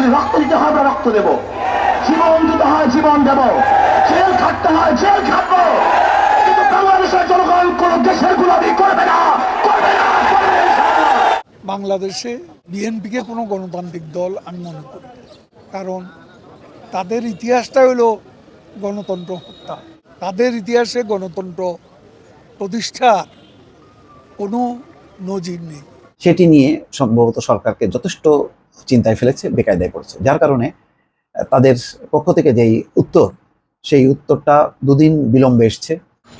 যদি রক্ত দিতে হয় আমরা রক্ত দেব। জীবন দিতে হয় জীবন দেব। জেল খাটতে হয় জেল খাটবো। কিন্তু বাংলাদেশের জনগণ কোন দেশের গুলামি করবে না করবে না করবে না। ইনশাআল্লাহ। বাংলাদেশে বিএনপিকে কোনো গণতান্ত্রিক দল আমি মনে করি কারণ তাদের ইতিহাসটা হলো গণতন্ত্র হত্যা। তাদের ইতিহাসে গণতন্ত্র প্রতিষ্ঠার কোনো নজির নেই। সেটি নিয়ে সম্ভবত সরকারকে যথেষ্ট চিন্তায় ফেলেছে বেকায়দায় পড়েছে। যার কারণে তাদের পক্ষ থেকে যেই উত্তর সেই উত্তরটা দুদিন বিলম্বে এসছে।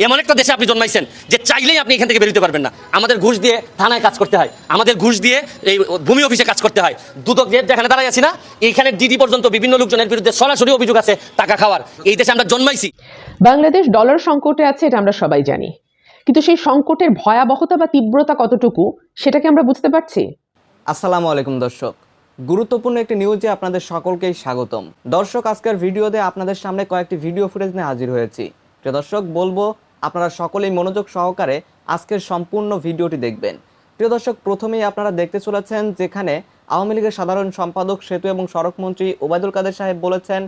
এমন একটা দেশে আপনি জন্মাইছেন যে চাইলেই আপনি এখান থেকে বেরোতে পারবেন না। আমাদের ঘুষ দিয়ে থানায় কাজ করতে হয়। আমাদের ঘুষ দিয়ে এই ভূমি অফিসে কাজ করতে হয়। দুদক যে যেখানে দাঁড়াই আছি না এইখানে ডিডি পর্যন্ত বিভিন্ন লোকজনের বিরুদ্ধে সরাসরি অভিযোগ আছে টাকা খাওয়ার। এই দেশে আমরা জন্মাইছি। বাংলাদেশ ডলার সংকটে আছে এটা আমরা সবাই জানি। কিন্তু সেই সংকটের ভয়াবহতা বা তীব্রতা কতটুকু সেটাকে আমরা বুঝতে পারছি? আসসালামু আলাইকুম দর্শক। গুরুত্বপূর্ণ একটি নিউজে আপনাদের সকলকেই স্বাগতম। দর্শক, আজকের ভিডিওতে আপনাদের সামনে কয়েকটি ভিডিও ফুটেজ নিয়ে হাজির হয়েছি। প্রিয় দর্শক, বলব, আপনারা সকলেই মনোযোগ সহকারে আজকের সম্পূর্ণ ভিডিওটি দেখবেন। প্রিয় দর্শক, প্রথমেই আপনারা দেখতে চলেছেন যেখানে আওয়ামী লীগের সাধারণ সম্পাদক সেতু এবং সড়ক মন্ত্রী ওবায়দুল কাদের সাহেব বলেছেন,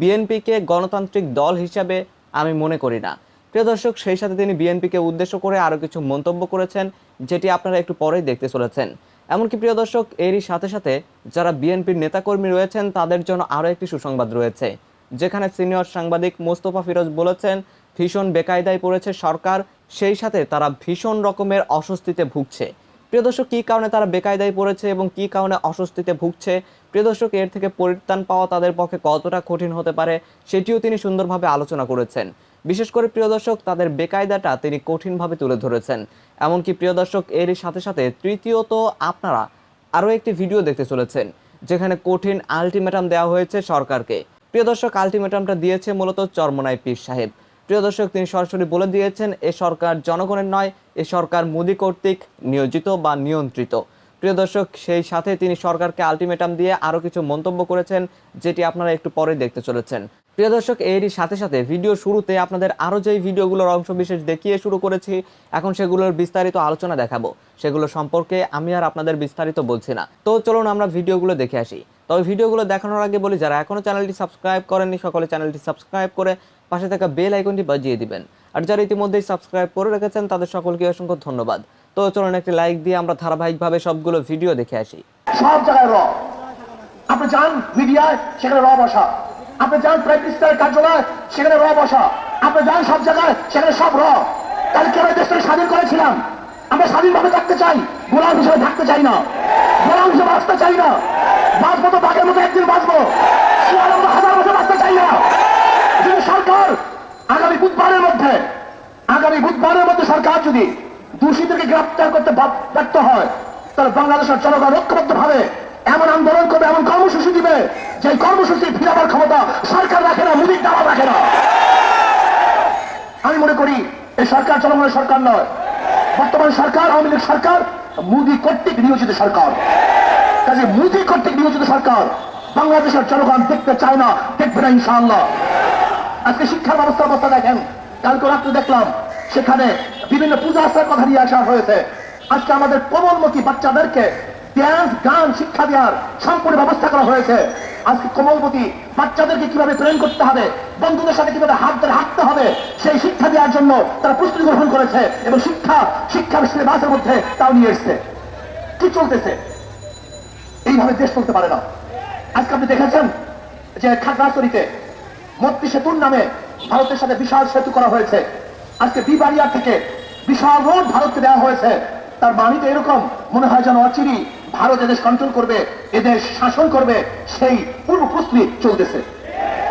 বিএনপিকে গণতান্ত্রিক দল হিসাবে আমি মনে করি না। প্রিয় দর্শক, সেই সাথে তিনি বিএনপিকে উদ্দেশ্য করে আরও কিছু মন্তব্য করেছেন, যেটি আপনারা একটু পরেই দেখতে চলেছেন। এমনকি প্রিয় দর্শক, এরই সাথে সাথে যারা বিএনপির নেতাকর্মী রয়েছেন, তাদের জন্য আরও একটি সুসংবাদ রয়েছে। যেখানে সিনিয়র সাংবাদিক মোস্তফা ফিরোজ বলেছেন, ভীষণ বেকায়দায় পড়েছে সরকার, সেই সাথে তারা ভীষণ রকমের অস্বস্তিতে ভুগছে। প্রিয় দর্শক, কী কারণে তারা বেকায়দায় পড়েছে এবং কী কারণে অস্বস্তিতে ভুগছে? প্রিয় দর্শক, এর থেকে পরিত্রাণ পাওয়া তাদের পক্ষে কতটা কঠিন হতে পারে, সেটিও তিনি সুন্দরভাবে আলোচনা করেছেন। বিশেষ করে প্রিয় দর্শক, তাদের বেকায়দাটা তিনি কঠিনভাবে তুলে ধরেছেন। এমনকি প্রিয় দর্শক, এরই সাথে সাথে তৃতীয়ত আপনারা আরও একটি ভিডিও দেখতে চলেছেন, যেখানে কঠিন আলটিমেটাম দেওয়া হয়েছে সরকারকে। প্রিয় দর্শক, আলটিমেটামটা দিয়েছে মূলত চরমনাই পীর সাহেব। প্রিয় দর্শক, তিনি সরাসরি বলে দিয়েছেন, এ সরকার জনগণের নয়, এ সরকার মোদি কর্তৃক নিয়োজিত বা নিয়ন্ত্রিত। প্রিয় দর্শক, সেই সাথে তিনি সরকারকে আলটিমেটাম দিয়ে আরও কিছু মন্তব্য করেছেন, যেটি আপনারা একটু পরে দেখতে চলেছেন। প্রিয় দর্শক, এরই সাথে সাথে ভিডিও শুরুতে আপনাদের আরও যেই ভিডিওগুলোর অংশ বিশেষ দেখিয়ে শুরু করেছি, এখন সেগুলোর বিস্তারিত আলোচনা দেখাবো। সেগুলো সম্পর্কে আমি আর আপনাদের বিস্তারিত বলছি না। তো চলুন আমরা ভিডিওগুলো দেখে আসি। তবে ভিডিওগুলো দেখানোর আগে বলি, যারা এখনও চ্যানেলটি সাবস্ক্রাইব করেননি, সকলে চ্যানেলটি সাবস্ক্রাইব করে পাশে থাকা বেল আইকনটি বাজিয়ে দিবেন। আর যারা ইতিমধ্যেই সাবস্ক্রাইব করে রেখেছেন, তাদের সকলকে অসংখ্য ধন্যবাদ। তো চলুন একটি লাইক দিয়ে আমরা ধারাবাহিকভাবে সবগুলো ভিডিও দেখে আসি। সব জায়গায় আপনি যান মিডিয়ায়, সেখানে আপনি যান প্রাইম মিনিস্টারের কার্যালয়, সেখানে র বসা। আপনি যান সব জায়গায়, সেখানে সব র। তাহলে কেন দেশটাকে স্বাধীন করেছিলাম। আমরা স্বাধীনভাবে থাকতে চাই, গোলাম হিসেবে থাকতে চাই না। গোলাম হিসেবে বাঁচতে চাই না। বাঁচবো তো বাঘের মতো একদিন বাঁচবো। হাজার বছর বাঁচতে চাই না। যদি সরকার আগামী বুধবারের মধ্যে, আগামী বুধবারের মধ্যে সরকার যদি দোষীদেরকে গ্রেপ্তার করতে ব্যর্থ হয়, তাহলে বাংলাদেশের জনগণ ঐক্যবদ্ধ ভাবে এমন আন্দোলন করবে, এমন কর্মসূচি দিবে যে কর্মসূচি ফিরাবার ক্ষমতা সরকার রাখে না, মুদির দাবা রাখে না। আমি মনে করি, এই সরকার জনগণের সরকার নয়। বর্তমান সরকার, আওয়ামী লীগ সরকার, মুদি কর্তৃক নিয়োজিত সরকার। কাজে মুদি কর্তৃক নিয়োজিত সরকার, বাংলাদেশের জনগণ দেখতে চায় না, দেখবে না ইনশাআল্লাহ। আজকে শিক্ষার ব্যবস্থা অবস্থা দেখেন, কালকে রাত্রে দেখলাম, সেখানে বিভিন্ন পূজা আসার কথা নিয়ে আসা হয়েছে। আজকে আমাদের কোমলমতি বাচ্চাদেরকে ড্যান্স গান শিক্ষা দেওয়ার সম্পূর্ণ ব্যবস্থা করা হয়েছে। আজকে কোমলমতি বাচ্চাদেরকে কীভাবে প্রেম করতে হবে, বন্ধুদের সাথে কীভাবে হাত ধরে হাঁটতে হবে, সেই শিক্ষা দেওয়ার জন্য তারা প্রস্তুতি গ্রহণ করেছে এবং শিক্ষা শিক্ষার সিলেবাসের মধ্যে তাও নিয়ে এসছে। কি চলতেছে? এইভাবে দেশ চলতে পারে না। আজকে আপনি দেখেছেন যে খাগড়াছড়িতে মত্তি সেতুর নামে ভারতের সাথে বিশাল সেতু করা হয়েছে। আজকে বিবাড়িয়া থেকে বিশাল রোড ভারতকে দেওয়া হয়েছে। তার মানে তো এরকম মনে হয় যেন অচিরি ভারত এদেশ কন্ট্রোল করবে, এদেশ শাসন করবে, সেই পূর্ব প্রস্তুতি চলতেছে।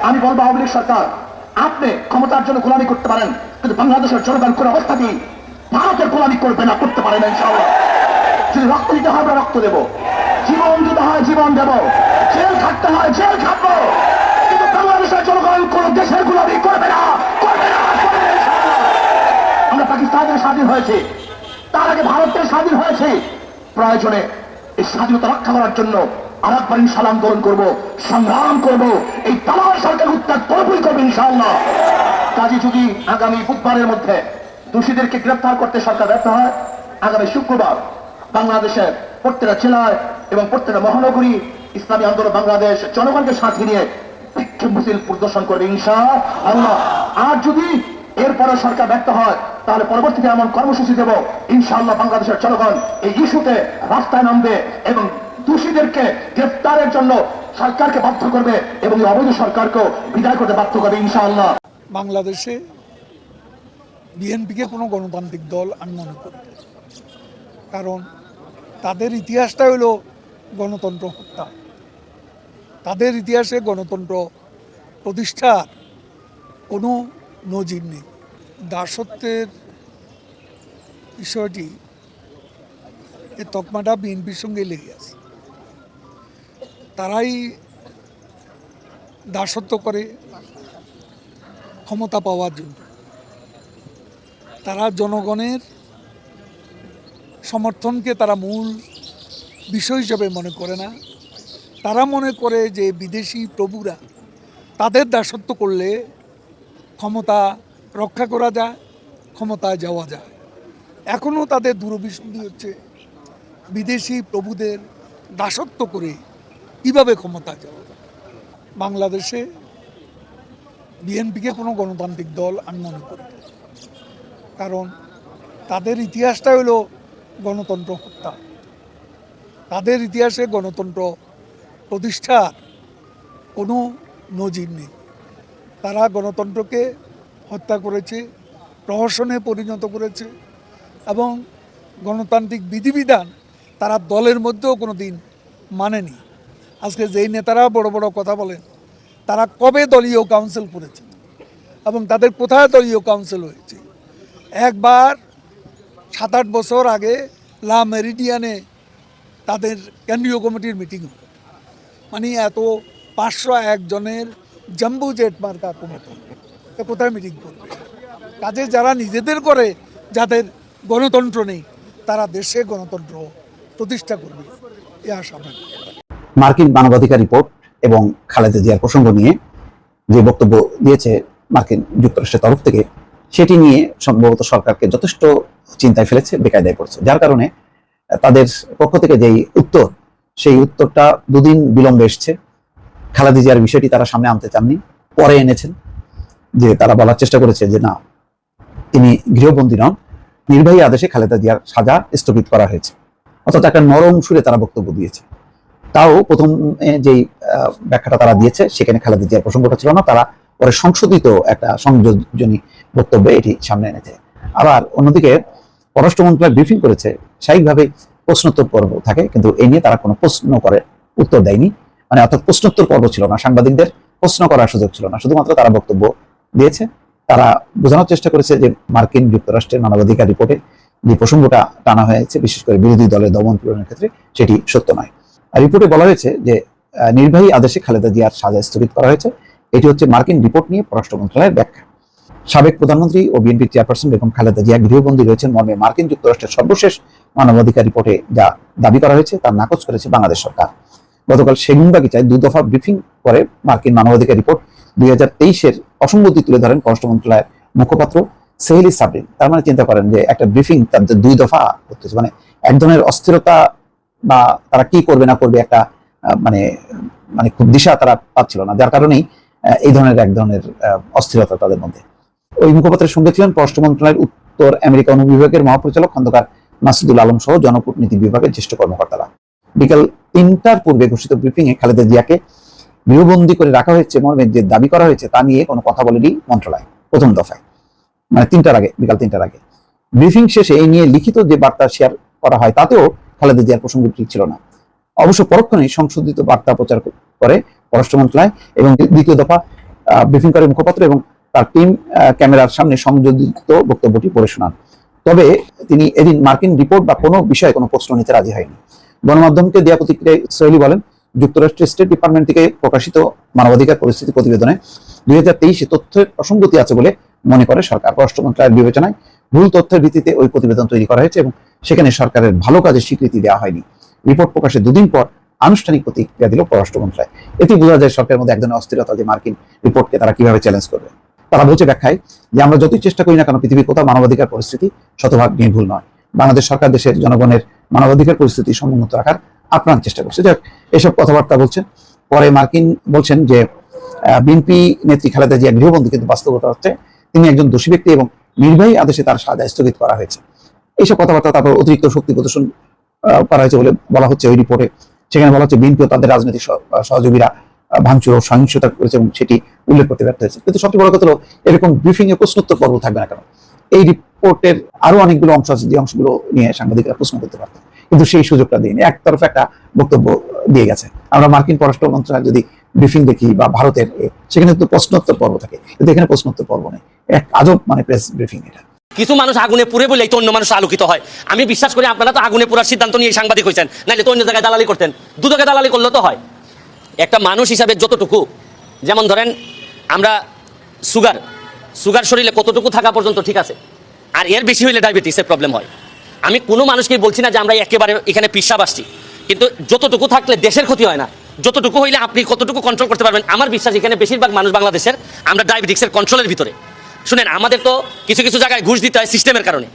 আমি বলব আওয়ামী লীগ সরকার, আপনি ক্ষমতার জন্য গোলামি করতে পারেন, কিন্তু বাংলাদেশের জনগণ কোন অবস্থাতেই ভারতের গোলামি করবে না, করতে পারে না, ইনশাআল্লাহ। যদি রক্ত দিতে হয়, আমরা রক্ত দেব। জীবন দিতে হয়, জীবন দেব। জেল খাটতে হয়, জেল খাটবো। কিন্তু বাংলাদেশের জনগণ কোন দেশের গুলামি করবে না করবে না। আমরা পাকিস্তানের স্বাধীন হয়েছে। তার আগে ভারতের স্বাধীন হয়েছে। প্রয়োজনে এই স্বাধীনতা রক্ষা করার জন্য আরেকবার ইনশাল আন্দোলন করব, সংগ্রাম করব, এই তামার সরকার উত্যাগ করবই করবে ইনশাআল্লাহ। কাজী যদি আগামী বুধবারের মধ্যে দোষীদেরকে গ্রেপ্তার করতে সরকার ব্যর্থ হয়, আগামী শুক্রবার বাংলাদেশের প্রত্যেকটা জেলায় এবং প্রত্যেকটা মহানগরী ইসলামী আন্দোলন বাংলাদেশ জনগণকে সাথে নিয়ে বিক্ষোভ মিছিল প্রদর্শন করবে ইনশা আর যদি এরপরে সরকার ব্যর্থ হয় তাহলে পরবর্তীতে এমন কর্মসূচি দেব, ইনশাআল্লাহ বাংলাদেশের জনগণ এই ইস্যুতে রাস্তায় নামবে এবং দোষীদেরকে গ্রেফতারের জন্য সরকারকে বাধ্য করবে এবং অবৈধ সরকারকেও বিদায় করতে বাধ্য করবে, ইনশাআল্লাহ। বাংলাদেশে বিএনপিকে কোনো গণতান্ত্রিক দল আমি মনে করি কারণ তাদের ইতিহাসটা হলো গণতন্ত্র হত্যা। তাদের ইতিহাসে গণতন্ত্র প্রতিষ্ঠার কোনো নজির নেই। দাসত্বের বিষয়টি এই তকমাটা বিএনপির সঙ্গে লেগে আছে। তারাই দাসত্ব করে ক্ষমতা পাওয়ার জন্য। তারা জনগণের সমর্থনকে তারা মূল বিষয় হিসেবে মনে করে না। তারা মনে করে যে বিদেশি প্রভুরা তাদের দাসত্ব করলে ক্ষমতা রক্ষা করা যায়, ক্ষমতায় যাওয়া যায়। এখনও তাদের দূরভিসন্ধি হচ্ছে বিদেশি প্রভুদের দাসত্ব করে কীভাবে ক্ষমতা যাওয়া যায়। বাংলাদেশে বিএনপিকে কোনো গণতান্ত্রিক দল আমি মনে করি কারণ তাদের ইতিহাসটা হলো গণতন্ত্র হত্যা। তাদের ইতিহাসে গণতন্ত্র প্রতিষ্ঠার কোনো নজির নেই। তারা গণতন্ত্রকে হত্যা করেছে, প্রহসনে পরিণত করেছে এবং গণতান্ত্রিক বিধিবিধান তারা দলের মধ্যেও কোনো দিন মানেনি। আজকে যেই নেতারা বড় বড় কথা বলেন, তারা কবে দলীয় কাউন্সিল করেছে এবং তাদের কোথায় দলীয় কাউন্সিল হয়েছে? একবার সাত আট বছর আগে লা মেরিডিয়ানে তাদের কেন্দ্রীয় কমিটির মিটিং হয় মানে এত পাঁচশো একজনের জম্বু জেট মার্কা কমিটি। কোথায় মিটিং করবে। কাজে যারা নিজেদের করে, যাদের গণতন্ত্র নেই, তারা দেশে গণতন্ত্র প্রতিষ্ঠা করবে, এ আশা মার্কিন মানবাধিকার রিপোর্ট এবং খালেদা জিয়ার প্রসঙ্গ নিয়ে যে বক্তব্য দিয়েছে মার্কিন যুক্তরাষ্ট্রের তরফ থেকে, সেটি নিয়ে সম্ভবত সরকারকে যথেষ্ট চিন্তায় ফেলেছে, বেকায়দায় পড়ছে। যার কারণে তাদের পক্ষ থেকে যেই উত্তর, সেই উত্তরটা দুদিন বিলম্বে এসছে। খালেদা জিয়ার বিষয়টি তারা সামনে আনতে চাননি, পরে এনেছেন। যে তারা বলার চেষ্টা করেছে যে না তিনি গৃহবন্দী নন নির্বাহী আদেশে খালেদা জিয়ার সাজা স্থগিত করা হয়েছে। অর্থাৎ একটা নরম সুরে তারা বক্তব্য দিয়েছে। তাও প্রথম এ, যেই ব্যাখ্যাটা তারা দিয়েছে সেখানে খালেদা জিয়ার প্রসঙ্গটা ছিল না তারা পরে সংশোধিত একটা সংযোজনী বক্তব্যে এটি সামনে এনেছে। আবার অন্যদিকে পররাষ্ট্র মন্ত্রণালয় ব্রিফিং করেছে স্বাভাবিকভাবে প্রশ্নোত্তর পর্ব থাকে কিন্তু এই নিয়ে তারা কোনো প্রশ্ন করে উত্তর দেয়নি। মানে অর্থাৎ প্রশ্নোত্তর পর্ব ছিল না সাংবাদিকদের প্রশ্ন করার সুযোগ ছিল না শুধুমাত্র তারা বক্তব্য দিয়েছে। তারা বোঝানোর চেষ্টা করেছে যে মার্কিন যুক্তরাষ্ট্রের মানবাধিকার রিপোর্টে যে প্রসঙ্গটা টানা হয়েছে, বিশেষ করে বিরোধী দলের দমন পীড়নের ক্ষেত্রে, সেটি সত্য নয়। রিপোর্টে বলা হয়েছে যে নির্বাহী আদেশে খালেদা জিয়ার সাজা স্থগিত করা হয়েছে। এটি হচ্ছে মার্কিন রিপোর্ট নিয়ে পররাষ্ট্র মন্ত্রণালয়ের ব্যাখ্যা। সাবেক প্রধানমন্ত্রী ও বিএনপির চেয়ারপারসন বেগম খালেদা জিয়া গৃহবন্দী রয়েছেন মর্মে মার্কিন যুক্তরাষ্ট্রের সর্বশেষ মানবাধিকার রিপোর্টে যা দাবি করা হয়েছে, তার নাকচ করেছে বাংলাদেশ সরকার। গতকাল সেগুনবাগিচায় দুই দফা ব্রিফিং করে মার্কিন মানবাধিকার রিপোর্ট দুই হাজার তেইশের অসঙ্গতি তুলে ধরেন পররাষ্ট্র মন্ত্রণালয়ের মুখপাত্র সেহেলি সাবরিন। তার মানে চিন্তা করেন যে একটা ব্রিফিং তাদের দুই দফা করতেছে মানে এক ধরনের অস্থিরতা বা তারা কি করবে না করবে একটা মানে মানে খুব দিশা তারা পাচ্ছিল না। যার কারণেই এই ধরনের এক ধরনের অস্থিরতা তাদের মধ্যে। ওই মুখপাত্রের সঙ্গে ছিলেন পররাষ্ট্র মন্ত্রণালয়ের উত্তর আমেরিকা অনুবিভাগের মহাপরিচালক খন্দকার মাসুদুল আলম সহ জনকূটনীতি বিভাগের জ্যেষ্ঠ কর্মকর্তারা। বিকাল তিনটার পূর্বে ঘোষিত ব্রিফিং এ খালেদা জিয়াকে গৃহবন্দী করে রাখা হয়েছে মর্মে যে দাবি করা হয়েছে, তা নিয়ে কোনো কথা বলেনি মন্ত্রণালয় প্রথম দফায়। মানে তিনটার আগে, বিকাল তিনটার আগে। ব্রিফিং শেষে এই নিয়ে লিখিত যে বার্তা শেয়ার করা হয়, তাতেও খালেদা জিয়ার প্রসঙ্গ ঠিক ছিল না। অবশ্য পরক্ষণে সংশোধিত বার্তা প্রচার করে পররাষ্ট্র মন্ত্রণালয় এবং দ্বিতীয় দফা ব্রিফিং করে মুখপাত্র এবং তার টিম ক্যামেরার সামনে সংযোজিত বক্তব্যটি পড়ে শোনান। তবে তিনি এদিন মার্কিন রিপোর্ট বা কোনো বিষয়ে কোনো প্রশ্ন নিতে রাজি হয়নি। গণমাধ্যমকে দেওয়া প্রতিক্রিয়ায় সোহেলি বলেন যুক্তরাষ্ট্রের স্টেট ডিপার্টমেন্ট থেকে প্রকাশিত মানবাধিকার পরিস্থিতি প্রতিবেদনে দুই হাজার তেইশে তথ্যের অসঙ্গতি আছে বলে মনে করে সরকার। পররাষ্ট্র মন্ত্রণালয়ের বিবেচনায় ভুল তথ্যের ভিত্তিতে ওই প্রতিবেদন তৈরি করা হয়েছে এবং সেখানে সরকারের ভালো কাজের স্বীকৃতি দেওয়া হয়নি। রিপোর্ট প্রকাশের দুদিন পর আনুষ্ঠানিক প্রতিক্রিয়া দিল পররাষ্ট্র মন্ত্রণালয় এতে বোঝা যায় সরকারের মধ্যে এক ধরনের অস্থিরতা যে মার্কিন রিপোর্টকে তারা কীভাবে চ্যালেঞ্জ করবে। তারা বলছে ব্যাখ্যায় যে আমরা যতই চেষ্টা করি না কেন পৃথিবীর কোথাও মানবাধিকার পরিস্থিতি শতভাগ নির্ভুল নয়। বাংলাদেশ সরকার দেশের জনগণের মানবাধিকার পরিস্থিতি সমুন্নত রাখার আপ্রাণ চেষ্টা করছে। যাক এসব কথাবার্তা বলছেন পরে মার্কিন বলছেন যে বিএনপি নেত্রী খালেদা জিয়া গৃহবন্দী, কিন্তু বাস্তবতা হচ্ছে তিনি একজন দোষী ব্যক্তি এবং নির্বাহী আদেশে তার সাজা স্থগিত করা হয়েছে। এইসব কথাবার্তা, তারপর অতিরিক্ত শক্তি প্রদর্শন করা হয়েছে বলে বলা হচ্ছে ওই রিপোর্টে। সেখানে বলা হচ্ছে বিএনপি ও তাদের রাজনৈতিক সহযোগীরা ভাঙচুর ও সহিংসতা করেছে এবং সেটি উল্লেখ করতে ব্যর্থ হয়েছে। কিন্তু সবচেয়ে বড় কথা হলো, এরকম ব্রিফিং এ প্রশ্নোত্তর পর্ব থাকবে না কেন? এই রিপোর্টের আরও অনেকগুলো অংশ আছে, যে অংশগুলো নিয়ে সাংবাদিকরা প্রশ্ন করতে পারত কিন্তু সেই সুযোগটা দিয়নি একতরফা একটা বক্তব্য দিয়ে গেছে। আমরা মার্কিন পররাষ্ট্র মন্ত্রণালয় যদি ব্রিফিং দেখি বা ভারতের, সেখানে তো প্রশ্নোত্তর পর্ব থাকে। কিন্তু এখানে প্রশ্নোত্তর পর্ব নেই। এক আজব মানে প্রেস ব্রিফিং এটা। কিছু মানুষ আগুনে পুড়ে বলেই তো অন্য মানুষ আলোকিত হয়। আমি বিশ্বাস করি আপনারা তো আগুনে পুরার সিদ্ধান্ত নিয়ে সাংবাদিক হয়েছেন। নাহলে তো অন্য জায়গায় দালালি করতেন। দুদকে দালালি করলে তো হয়। একটা মানুষ হিসাবে যতটুকু, যেমন ধরেন আমরা সুগার সুগার শরীরে কতটুকু থাকা পর্যন্ত ঠিক আছে? আর এর বেশি হইলে ডায়াবেটিসের প্রবলেম হয়। আমি কোনো মানুষকে বলছি না যে আমরা একেবারে এখানে পিসাব আসছি। কিন্তু যতটুকু থাকলে দেশের ক্ষতি হয় না, যতটুকু হইলে আপনি কতটুকু কন্ট্রোল করতে পারবেন, আমার বিশ্বাস এখানে বেশিরভাগ মানুষ বাংলাদেশের, আমরা ডায়াবেটিক্সের কন্ট্রোলের ভিতরে। শুনেন, আমাদের তো কিছু কিছু জায়গায় ঘুষ দিতে হয় সিস্টেমের কারণে।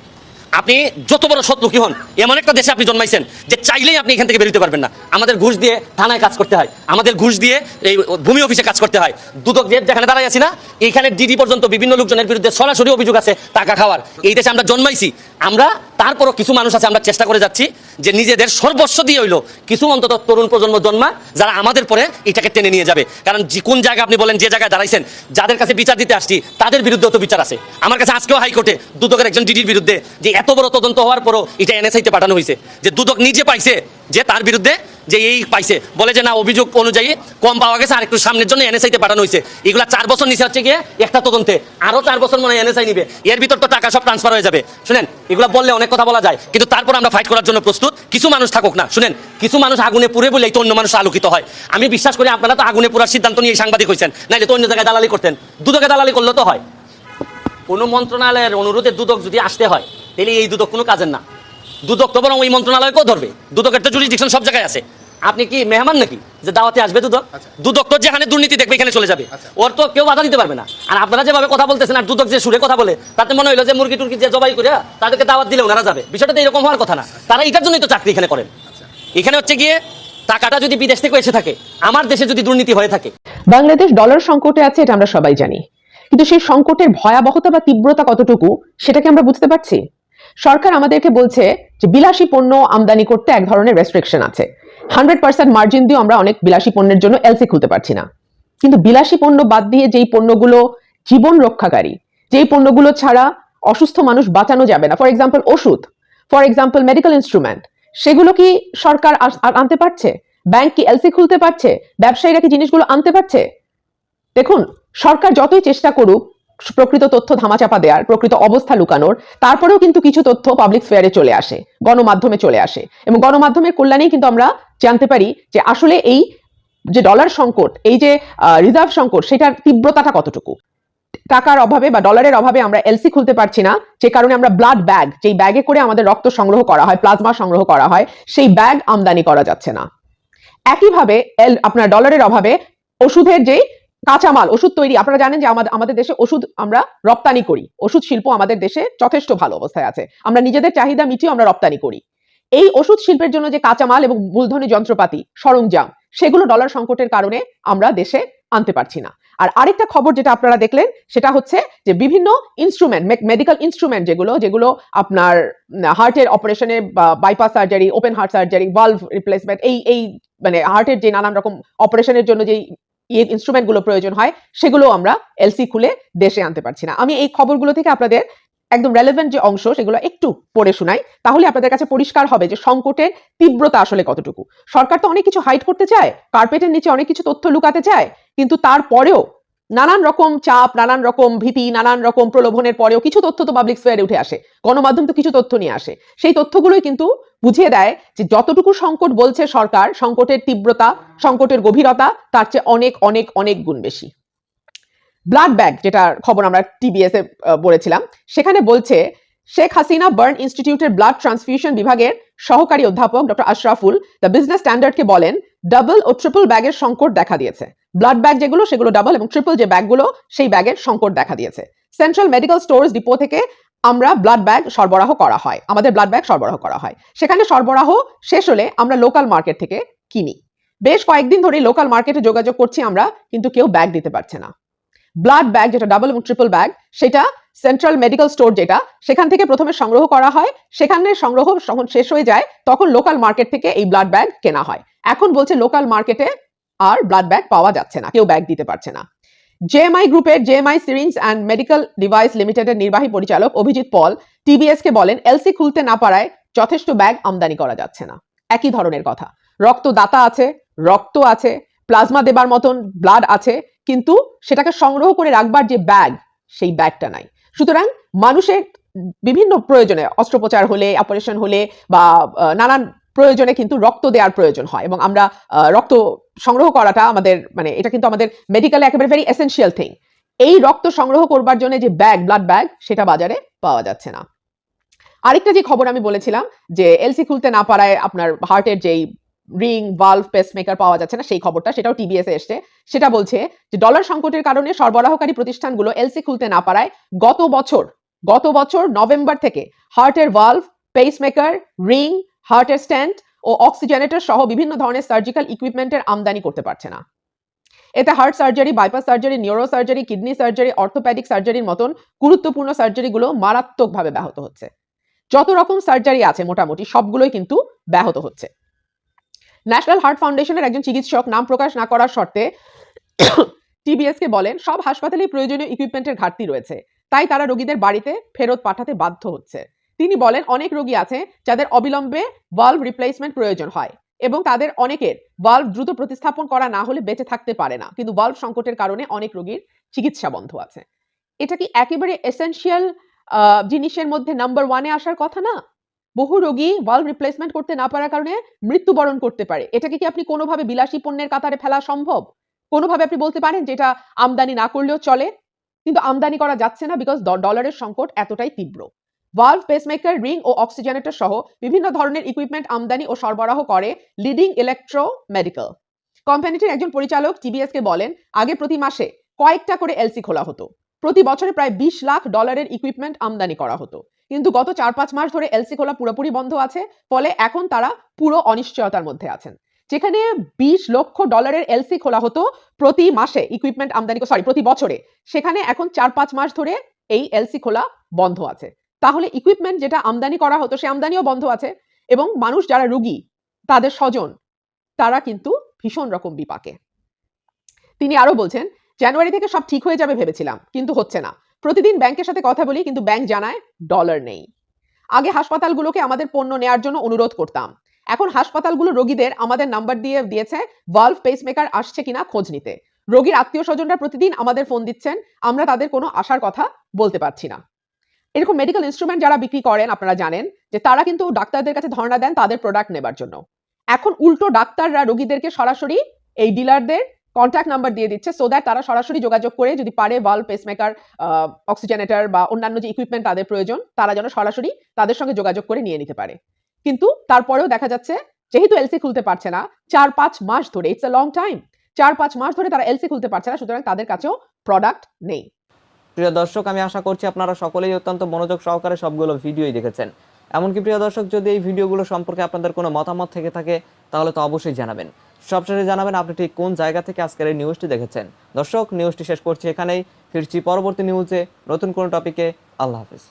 আপনি যত বড় সৎমুখী হন, এমন একটা দেশে আপনি জন্মাইছেন যে চাইলেই আপনি এখান থেকে বেরোতে পারবেন না। আমাদের ঘুষ দিয়ে থানায় কাজ করতে হয়। আমাদের ঘুষ দিয়ে এই ভূমি অফিসে কাজ করতে হয়। দুদক যে যেখানে দাঁড়াই আছি না, এইখানে ডিডি পর্যন্ত বিভিন্ন লোকজনের বিরুদ্ধে সরাসরি অভিযোগ আছে টাকা খাওয়ার। এই দেশে আমরা জন্মাইছি। আমরা, তারপরও কিছু মানুষ আছে, আমরা চেষ্টা করে যাচ্ছি যে নিজেদের সর্বস্ব দিয়ে হইল কিছু অন্তত তরুণ প্রজন্ম জন্মা যারা আমাদের পরে এটাকে টেনে নিয়ে যাবে। কারণ যে কোন জায়গায় আপনি বলেন যে জায়গায় দাঁড়াইছেন, যাদের কাছে বিচার দিতে আসছি, তাদের বিরুদ্ধেও তো বিচার আছে। আমার কাছে আজকেও হাইকোর্টে দুদকের একজন ডিডির বিরুদ্ধে যে এত বড় তদন্ত হওয়ার পরও এটা এনএসআইতে পাঠানো হয়েছে। যে দুদক নিজে পাইছে, যে তার বিরুদ্ধে যে এই পাইছে। বলে যে না, অভিযোগ অনুযায়ী কম পাওয়া গেছে আর একটু সামনের জন্য এনএসআইতে পাঠানো হয়েছে। এগুলা চার বছর নিচে হচ্ছে গিয়ে একটা তদন্তে। আরও চার বছর মনে এনএসআই নিবে। এর ভিতর তো টাকা সব ট্রান্সফার হয়ে যাবে। শুনেন, এগুলো বললে অনেক কথা বলা যায়, কিন্তু তারপর আমরা ফাইট করার জন্য প্রস্তুত। কিছু মানুষ থাকুক না। শুনেন, কিছু মানুষ আগুনে পুড়ে বলেই তো অন্য মানুষ আলোকিত হয়। আমি বিশ্বাস করি আপনারা তো আগুনে পুরার সিদ্ধান্ত নিয়ে সাংবাদিক হয়েছেন। নাহলে তো অন্য জায়গায় দালালি করতেন। দুদকে দালালি করলে তো হয়। কোনো মন্ত্রণালয়ের অনুরোধে দুদক যদি আসতে হয় তাহলে এই দুদক কোনো কাজের না। দুদক তো বরং ওই মন্ত্রণালয়কেও ধরবে। দুদকের তো জুরিডিকশন সব জায়গায় আছে। আপনি কি মেহমান নাকি? যে দাওয়াতে আসবে দুদক? দুদক তো যেখানে দুর্নীতি দেখবে এখানে চলে যাবে। ওর তো কেউ বাধা দিতে পারবে না। আর আপনারা যেভাবে কথা বলতেছেন আর দুদক যে সুরে কথা বলে তাতে মনে হলো যে মুরগি টুরগি যে জবাই করে তাদেরকে দাওয়াত দিলে ওনারা যাবে। বিষয়টা তো এরকম হওয়ার কথা না। তারা এটার জন্যই তো চাকরি এখানে করেন। এখানে হচ্ছে গিয়ে টাকাটা যদি বিদেশ থেকে এসে থাকে আমার দেশে যদি দুর্নীতি হয়ে থাকে। বাংলাদেশ ডলার সংকটে আছে এটা আমরা সবাই জানি। কিন্তু সেই সংকটের ভয়াবহতা বা তীব্রতা কতটুকু সেটাকে আমরা বুঝতে পারছি? সরকার আমাদেরকে বলছে যে বিলাসী পণ্য আমদানি করতে এক ধরনের রেস্ট্রিকশন আছে। হান্ড্রেড পার্সেন্ট মার্জিন দিয়ে আমরা অনেক বিলাসী পণ্যের জন্য এলসি খুলতে পারছি না। কিন্তু বিলাসী পণ্য বাদ দিয়ে যেই পণ্যগুলো জীবন রক্ষাকারী, যেই পণ্যগুলো ছাড়া অসুস্থ মানুষ বাঁচানো যাবে না ফর এক্সাম্পল ওষুধ ফর এক্সাম্পল মেডিকেল ইনস্ট্রুমেন্ট সেগুলো কি সরকার আনতে পারছে? ব্যাংক কি এলসি খুলতে পারছে? ব্যবসায়ীরা কি জিনিসগুলো আনতে পারছে? দেখুন, সরকার যতই চেষ্টা করুক প্রকৃত তথ্য ধামাচাপা দেওয়ার প্রকৃত অবস্থা লুকানোর, তারপরেও কিন্তু কিছু তথ্য পাবলিক স্ফেয়ারে চলে আসে, গণমাধ্যমে চলে আসে। এবং গণমাধ্যমের কল্যাণেই কিন্তু আমরা জানতে পারি যে আসলে এই যে ডলার সংকট, এই যে রিজার্ভ সংকট, সেটার তীব্রতাটা কতটুকু? টাকার অভাবে বা ডলারের অভাবে আমরা এলসি খুলতে পারছি না, যে কারণে আমরা ব্লাড ব্যাগ যেই ব্যাগে করে আমাদের রক্ত সংগ্রহ করা হয় প্লাজমা সংগ্রহ করা হয়, সেই ব্যাগ আমদানি করা যাচ্ছে না। একইভাবে আপনার ডলারের অভাবে ওষুধের যে কাঁচামাল, ওষুধ তৈরি। আপনারা জানেন যে আমাদের আমাদের দেশে ওষুধ আমরা রপ্তানি করি। ওষুধ শিল্প আমাদের দেশে যথেষ্ট ভালো অবস্থায় আছে। আমরা নিজেদের চাহিদা মিটিয়ে আমরা রপ্তানি করি। এই ওষুধ শিল্পের জন্য যে কাঁচামাল এবং মূলধনী যন্ত্রপাতি, সরঞ্জাম, সেগুলো ডলার সংকটের কারণে আমরা দেশে আনতে পারছি না। আর আরেকটা খবর যেটা আপনারা দেখলেন, সেটা হচ্ছে যে বিভিন্ন ইনস্ট্রুমেন্ট মেডিকেল ইনস্ট্রুমেন্ট যেগুলো যেগুলো আপনার হার্টের অপারেশনে bypass surgery open heart surgery valve replacement এই এই মানে হার্টের যে নানান রকম অপারেশনের জন্য যেই ইয়ে ইনস্ট্রুমেন্টগুলো প্রয়োজন হয় সেগুলো আমরা এলসি খুলে দেশে আনতে পারছি না। আমি এই খবরগুলো থেকে আপনাদের একদম রেলেভেন্ট যে অংশ, সেগুলো একটু পড়ে শোনাই। তাহলে আপনাদের কাছে পরিষ্কার হবে যে সংকটের তীব্রতা আসলে কতটুকু। সরকার তো অনেক কিছু হাইড করতে চায় কার্পেটের নিচে অনেক কিছু তথ্য লুকাতে চায়, কিন্তু তারপরেও নানান রকম চাপ, নানান রকম ভীতি, নানান রকম প্রলোভনের পরেও কিছু তথ্য তো পাবলিক স্ফেয়ারে উঠে আসে। গণমাধ্যম তো কিছু তথ্য নিয়ে আসে। সেই তথ্যগুলোই কিন্তু বুঝিয়ে দেয় যে যতটুকু সংকট বলছে সরকার, সংকটের তীব্রতা, সংকটের গভীরতা, তার চেয়ে অনেক অনেক অনেক গুণ বেশি। ব্লাড ব্যাগ যেটার খবর আমরা টিবিএস এ বলেছিলাম সেখানে বলছে, শেখ হাসিনা বার্ন ইনস্টিটিউটের ব্লাড ট্রান্সফিউশন বিভাগের সহকারী অধ্যাপক ডক্টর আশরাফুল দ্য বিজনেস স্ট্যান্ডার্ডকে বলেন, ডাবল ও ট্রিপল ব্যাগের সংকট দেখা দিয়েছে। ব্লাড ব্যাগ যেগুলো, সেগুলো ডাবল এবং ট্রিপল যে ব্যাগগুলো, সেই ব্যাগের সংকট দেখা দিয়েছে। সেন্ট্রাল মেডিকেল স্টোর্স ডিপো থেকে আমরা ব্লাড ব্যাগ সরবরাহ করা হয়। আমাদের ব্লাড ব্যাগ সরবরাহ করা হয়। সেখানে সরবরাহ শেষ হলে আমরা লোকাল মার্কেট থেকে কিনি। বেশ কয়েকদিন ধরে লোকাল মার্কেটে যোগাযোগ করছি আমরা, কিন্তু কেউ ব্যাগ দিতে পারছে না। ব্লাড ব্যাগ যেটা ডাবল এবং ট্রিপল ব্যাগ সেটা সেন্ট্রাল মেডিকেল স্টোর যেটা, সেখান থেকে প্রথমে সংগ্রহ করা হয়। সেখানে সংগ্রহ যখন শেষ হয়ে যায়, তখন লোকাল মার্কেট থেকে এই ব্লাড ব্যাগ কেনা হয়। এখন বলছে লোকাল মার্কেটে আর ব্লাড ব্যাগ পাওয়া যাচ্ছে না, কেউ ব্যাগ দিতে পারছে না। জেএমআই গ্রুপের JMI syringe and medical device লিমিটেডের নির্বাহী পরিচালক অভিজিৎ পল টিবিএস কে বলেন এলসি খুলতে না পারায় যথেষ্ট ব্যাগ আমদানি করা যাচ্ছে না। একই ধরনের কথা। রক্তদাতা আছে, রক্ত আছে, প্লাজমা দেবার মতন ব্লাড আছে, কিন্তু সেটাকে সংগ্রহ করে রাখবার যে ব্যাগ, সেই ব্যাগটা নাই। সুতরাং মানুষের বিভিন্ন প্রয়োজনে অস্ত্রোপচার হলে, অপারেশন হলে বা নানান প্রয়োজনে কিন্তু রক্ত দেওয়ার প্রয়োজন হয় এবং আমরা রক্ত সংগ্রহ করাটা আমাদের মানে এটা কিন্তু আমাদের মেডিকেলে একেবারে ভেরি এসেনশিয়াল থিং এই রক্ত সংগ্রহ করবার জন্য যে ব্যাগ ব্লাড ব্যাগ সেটা বাজারে পাওয়া যাচ্ছে না। আরেকটা যে খবর আমি বলেছিলাম যে এলসি খুলতে না পারায় আপনার হার্টের যেই রিং ভালভ পেসমেকার পাওয়া যাচ্ছে না, সেই খবরটা, সেটাও টিবিএস এসছে। সেটা বলছে যে ডলার সংকটের কারণে সরবরাহকারী প্রতিষ্ঠানগুলো এলসি খুলতে না পারায় গত বছর গত বছর নভেম্বর থেকে হার্টের ভালভ পেসমেকার রিং হার্টের স্ট্যান্ড ও অক্সিজেনেটর সহ বিভিন্ন ধরনের সার্জিক্যাল ইকুইপমেন্টের আমদানি করতে পারছে না। এতে heart surgery, bypass surgery, neuro surgery, kidney surgery orthopaedic সার্জারির মতন গুরুত্বপূর্ণ সার্জারিগুলো মারাত্মকভাবে ব্যাহত হচ্ছে। যত রকম সার্জারি আছে মোটামুটি সবগুলোই কিন্তু ব্যাহত হচ্ছে। ন্যাশনাল হার্ট ফাউন্ডেশনের একজন চিকিৎসক নাম প্রকাশ না করার শর্তে টিবিএস কে বলেন, সব হাসপাতালে প্রয়োজনীয় ইকুইপমেন্টের ঘাটতি রয়েছে। তাই তারা রোগীদের বাড়িতে ফেরত পাঠাতে বাধ্য হচ্ছে। তিনি বলেন, অনেক রোগী আছে যাদের অবিলম্বে ভালভ রিপ্লেসমেন্ট প্রয়োজন হয় এবং তাদের অনেকের ভালভ দ্রুত প্রতিস্থাপন করা না হলে বেঁচে থাকতে পারে না। কিন্তু ভালভ সংকটের কারণে অনেক রোগীর চিকিৎসা বন্ধ আছে। এটা কি একেবারে এসেনশিয়াল জিনিসের মধ্যে নাম্বার ওয়ানে আসার কথা না? বহু রোগী ভালভ রিপ্লেসমেন্ট করতে না পারার কারণে মৃত্যুবরণ করতে পারে। এটাকে কি আপনি কোনোভাবে বিলাসী পণ্যের কাতারে ফেলা সম্ভব? কোনোভাবে আপনি বলতে পারেন যেটা আমদানি না করলেও চলে, কিন্তু আমদানি করা যাচ্ছে না বিকজ ডলারের সংকট এতটাই তীব্র। ভালভ পেসমেকার রিং ও অক্সিজেনেটর সহ বিভিন্ন ধরনের ইকুইপমেন্ট আমদানি ও সরবরাহ করে লিডিং ইলেকট্রো মেডিকেল কোম্পানিটির একজন পরিচালক টিবিএস কে বলেন, আগে প্রতি মাসে কয়েকটা করে এলসি খোলা হতো। প্রতি বছরে প্রায় বিশ লাখ ডলারের ইকুইপমেন্ট আমদানি করা হতো। কিন্তু গত চার পাঁচ মাস ধরে এলসি খোলা পুরোপুরি বন্ধ আছে, ফলে এখন তারা পুরো অনিশ্চয়তার মধ্যে আছেন। যেখানে বিশ লক্ষ ডলারের এলসি খোলা হতো প্রতি মাসে ইকুইপমেন্ট আমদানি সরি প্রতি বছরে। সেখানে এখন চার পাঁচ মাস ধরে এই এলসি খোলা বন্ধ আছে। তাহলে ইকুইপমেন্ট যেটা আমদানি করা হতো, সে আমদানিও বন্ধ আছে। এবং মানুষ যারা রুগী, তাদের স্বজন, তারা কিন্তু ভীষণ রকম বিপাকে। তিনি আরও বলছেন, জানুয়ারি থেকে সব ঠিক হয়ে যাবে ভেবেছিলাম, কিন্তু হচ্ছে না। প্রতিদিন ব্যাংকের সাথে কথা বলি, কিন্তু ব্যাংক জানায় ডলার নেই। আগে হাসপাতালগুলোকে আমাদের পণ্য নেয়ার জন্য অনুরোধ করতাম। এখন হাসপাতালগুলো রোগীদের আমাদের নাম্বার দিয়ে দিয়েছে ভালভ পেসমেকার আসছে কিনা খোঁজ নিতে। রোগীর আত্মীয় স্বজনরা প্রতিদিন আমাদের ফোন দিচ্ছেন, আমরা তাদের কোনো আশার কথা বলতে পারছি না। এরকম মেডিকেল ইনস্ট্রুমেন্ট যারা বিক্রি করেন, আপনারা জানেন যে তারা কিন্তু ডাক্তারদের কাছে ধর্ণা দেন তাদের প্রোডাক্ট নেবার জন্য। এখন উল্টো ডাক্তাররা রোগীদেরকে সরাসরি এই ডিলারদের কন্ট্যাক্ট নাম্বার দিয়ে দিচ্ছে সো দ্যাট তারা সরাসরি যোগাযোগ করে যদি পারে ভালো পেসমেকার অক্সিজেনেটর বা অন্যান্য যে ইকুইপমেন্ট তাদের প্রয়োজন, তারা যেন সরাসরি তাদের সঙ্গে যোগাযোগ করে নিয়ে নিতে পারে। কিন্তু তারপরেও দেখা যাচ্ছে, যেহেতু এলসি খুলতে পারছে না চার পাঁচ মাস ধরে ইটস এ লং টাইম চার পাঁচ মাস ধরে তারা এলসি খুলতে পারছে না, সুতরাং তাদের কাছেও প্রোডাক্ট নেই। প্রিয় দর্শক, আমি আশা করছি আপনারা সকলেই অত্যন্ত মনোযোগ সহকারে সবগুলো ভিডিওই দেখেছেন। এমনকি প্রিয় দর্শক, যদি এই ভিডিওগুলো সম্পর্কে আপনাদের কোনো মতামত থেকে থাকে, তাহলে তো অবশ্যই জানাবেন। সবশেষে জানাবেন আপনি ঠিক কোন জায়গা থেকে আজকের এই নিউজটি দেখেছেন। দর্শক নিউজটি শেষ করছি এখানেই। ফিরছি পরবর্তী নিউজে নতুন কোনো টপিকে আল্লাহ হাফিজ।